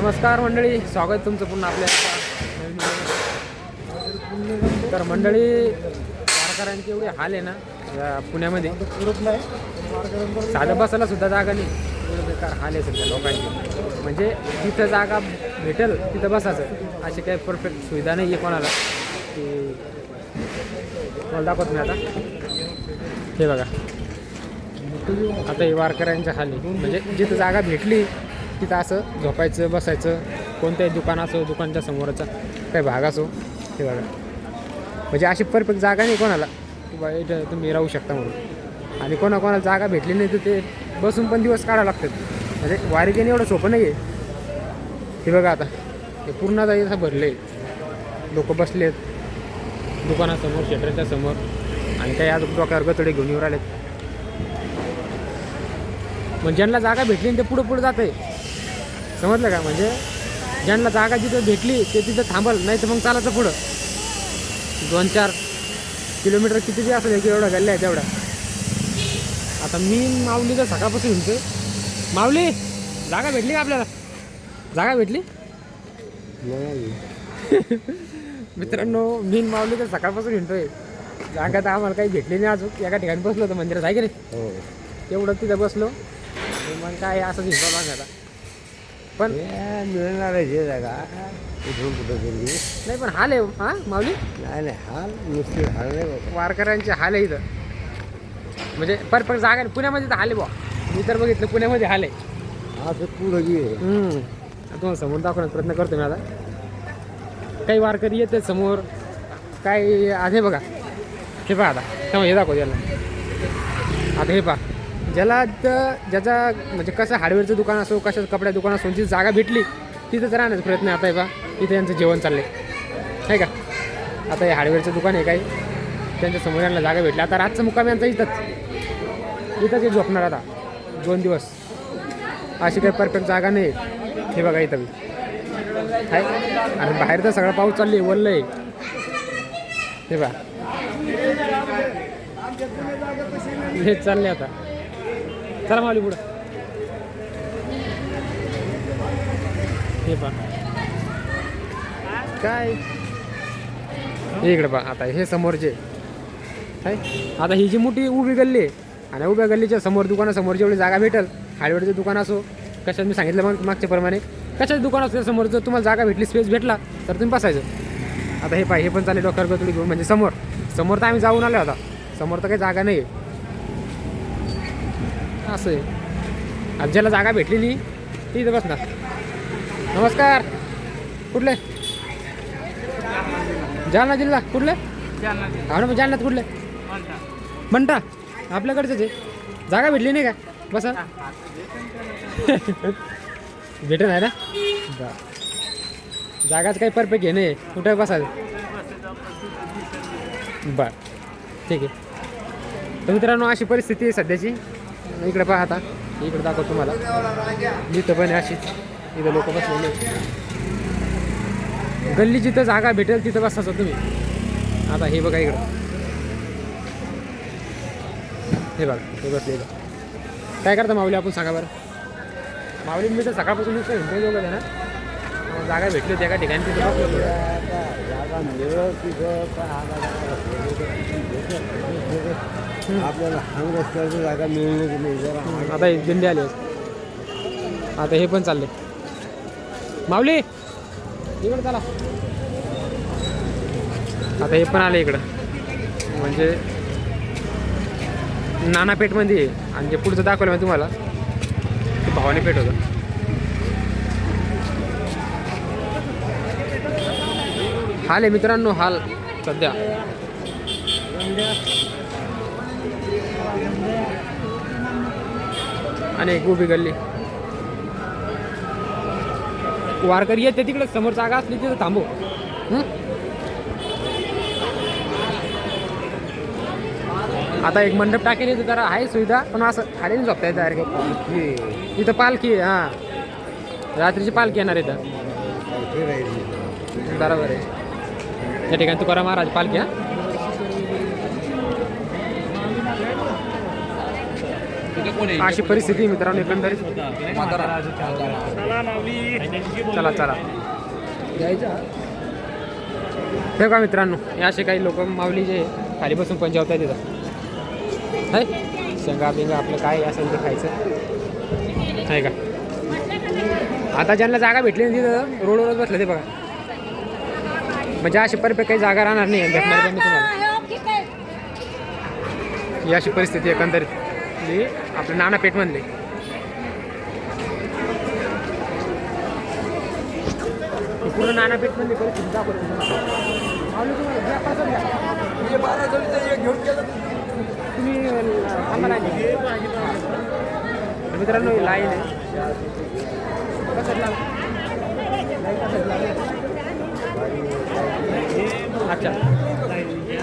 नमस्कार मंडळी स्वागत तुमचं पुन्हा आपल्या तर मंडळी वारकऱ्यांचे एवढे हाल आहे ना या पुण्यामध्ये. साधं बसायला सुद्धा जागा नाही. एवढं बेकार हाल आहे सध्या लोकांची. म्हणजे जिथं जागा भेटेल तिथं बसायचं. अशी काही परफेक्ट सुविधा नाही आहे कोणाला. की मला दाखवत नाही आता. हे बघा. आता हे वारकऱ्यांच्या हाली. म्हणजे जिथं जागा भेटली तिथं असं झोपायचं बसायचं कोणत्याही दुकान असो दुकानच्या समोरचा काही भाग असो ते बघा. म्हणजे अशी परफेक्ट जागा नाही कोणाला. की बा इथं तुम्ही राहू शकता म्हणून. आणि कोणाकोणाला जागा भेटली नाही तर ते बसून पण दिवस काढावं लागतात. म्हणजे वारिकेने एवढं सोपं नाही आहे हे बघा आता. हे पूर्ण आता असं भरले लोक आहेत दुकानासमोर शेटरच्या समोर. आणि काही आज डोक्यावर गतडे घेऊन येऊन राहिलेत. मग ज्यांना जागा भेटली ते पुढं पुढं जाते समजलं का? म्हणजे ज्यांना जागा जिथं भेटली ते तिथं थांबल नाही तर मग चालायचं पुढं. दोन चार किलोमीटर किती बी असेल की एवढा गल्ल्या आहे तेवढा. आता मी माऊली तर सकाळपासून हिंडतोय. माऊली जागा भेटली का आपल्याला? जागा भेटली? मित्रांनो मी माऊली तर सकाळपासून हिंडतोय. जागा तर आम्हाला काही भेटली नाही अजून. एका ठिकाणी बसलो होतं मंदिरात आहे की नाही हो. तेवढं तिथं बसलो. मग काय असं लागला आता. पण हे मिळणार आहे हे जागा. इथून कुठं तरी नाही पण हाल आहे हां माऊली? नाही नाही हाल नुसती हाल नाही बाबा. वारकऱ्यांचे हाल आहे इथं. म्हणजे परफेक्ट जागा आहे. पुण्यामध्ये तर हाल आहे बुवा मी तर बघितलं पुण्यामध्ये हाल आहे. असं पुढं गे हम्म. आता तुम्हाला समोर दाखवण्याचा प्रयत्न करतो मी आता. काही वारकरी येते समोर. काही आज हे बघा. हे पहा आता. तेव्हा हे दाखव याला. आता हे पहा. ज्याला ज्याचा म्हणजे कसं हार्डवेअरचं दुकान असो कशा कपड्या दुकान असो जी जागा भेटली तिथंच राहण्याचा प्रयत्न आता आहे बा इथे यांचं जेवण चाललं आहे का? आता हे हार्डवेअरचं दुकान आहे काही. त्यांच्यासमोर यांना जागा भेटली. आता रातचं मुक्काम यांचा इथंच. इथंच एक झोपणार आता. दोन दिवस. अशी काही परफेक्ट जागा नाही हे बघा इथं बी. आहे आणि बाहेर तर सगळा पाऊस चालली वल्लं आहे हे बा हेच चालले आता. चला माऊली पुढं. हे काय? हे? इकडे पहा आता हे समोरचे आहे आता ही जी मोठी उभी गल्ली आहे आणि उभ्या गल्लीच्या समोर दुकानासमोर जेवढी जागा भेटेल हार्डवेअरचं दुकान असो कशात मी सांगितलं मग मागच्या प्रमाणे कशाचं दुकान असो समोर जर तुम्हाला जागा भेटली स्पेस भेटला तर तुम्ही बसायचं. आता हे पाय हे पण चालेल डोक्यावर गतुडी घेऊन म्हणजे समोर. समोर तर आम्ही जाऊन आलो आता. समोर तर काही जागा नाही आहे असं आहे. आणि ज्याला जागा भेटली नाही ती इथं बसणार. नमस्कार. कुठले? जालना जिल्हा. कुठले? हा ना मग जालन्यात कुठले? म्हणता आपल्याकडचंच आहे. जागा भेटली नाही का? बसा. भेटेल आहे ना? बरं. जागाच काही परफेक्ट आहे नाही कुठं बसायचं? बर. ठीक आहे. तर मित्रांनो अशी परिस्थिती आहे सध्याची. इकडे पहा आता. इकडे दाखव तुम्हाला. जिथं पण आहे अशीच इथं लोक बसलेले गल्ली जिथं जागा भेटेल तिथं बसायचं तुम्ही. आता हे बघा इकडं. हे बघा हे बसले काय करता माऊली आपण सांगा बरं. माऊली मी तर सकाळपासून नुसतं हिंडतो वगैरे जण. जागा भेटली होती एका ठिकाणी तिथं आपल्याला हांग रस्त्याची जागा मिळली नाही जरा आता हे दिंडी आली आहे. आता हे पण चालले. माऊली इकडे चला. आता हे पण आले इकडं. म्हणजे नानापेठमध्ये आहे. आणि जे पुढचं दाखवलं मी तुम्हाला ते भावाने पेठ होतं. हाल आहे मित्रांनो हाल सध्या. आणि एक उभी गल्ली. वारकरी येते तिकडे समोर जागा असली तिथं थांबू? आता एक मंडप टाकेल तर जरा आहे सुविधा पण असं खाली नाही झोपता येतं डायरेक्ट इथं पालखी हां. रात्रीची पालखी येणार इथं. बरोबर आहे. या ठिकाणी तुकाराम महाराज पालखी हा. अशी परिस्थिती मित्रांनो एकंदरीत. चला चला. हे का मित्रांनो हे असे काही लोक माऊली जे खाली बसून पण जेवता तिथं. हाय शेंगा बिंगा आपलं काय असेल ते खायचं. आहे का? आता ज्यांना जागा भेटली ना तिथं रोडवरच बसलं ते बघा. म्हणजे अशी परफेक्ट काही जागा राहणार नाही भेटणार पण तुम्हाला. ही अशी परिस्थिती एकंदरीत. आपलं नाना पेठमधले ही पूर्ण नाना पेठमधली परिस्थिती दाखवतो. तुम्ही मित्रांनो लाईन आहे. अच्छा.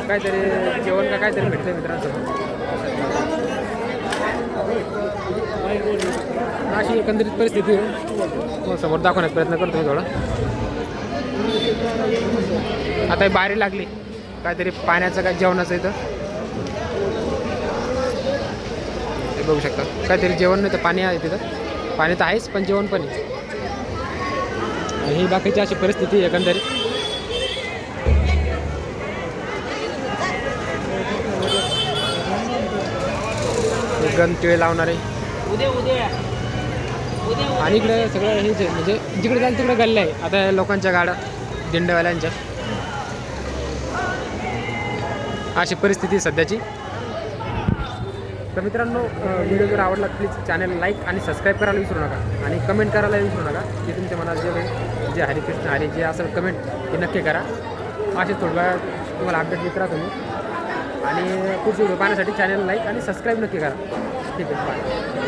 काहीतरी जेवण का काहीतरी भेटतं मित्रांसोबत? अशी एकंदरीत परिस्थिती आहे समोर दाखवण्याचा प्रयत्न करतो मी थोडा. आता बारी लागली. काहीतरी पाण्याचं काय जेवणाचं इथं. हे बघू शकता. काहीतरी जेवण नाही तर पाणी आहे तिथं. पाणी तर आहेच पण जेवण पण आहे. आणि ही बाकीची अशी परिस्थिती एकंदरीत. हे गन टिळे लावणारे. आणि इकडे सगळं हेच आहे म्हणजे जिकडे जाईल तिकडे गल्ले आहे. आता लोकांच्या गाड्या दिंडवाल्यांच्या. अशी परिस्थिती आहे सध्याची. तर मित्रांनो व्हिडिओ जर आवडला प्लीज चॅनल लाईक आणि सबस्क्राईब करायला विसरू नका. आणि कमेंट करायला विसरू नका जे तुमच्या मनात जे जे हरिकृष्ण हरी जे असेल कमेंट ते नक्की करा. असे वेळात तुम्हाला अपडेट देत राहा तुम्ही आणि पुढचे व्हिडिओ पाहण्यासाठी चॅनल लाईक आणि सबस्क्राईब नक्की करा. ठीक आहे बाय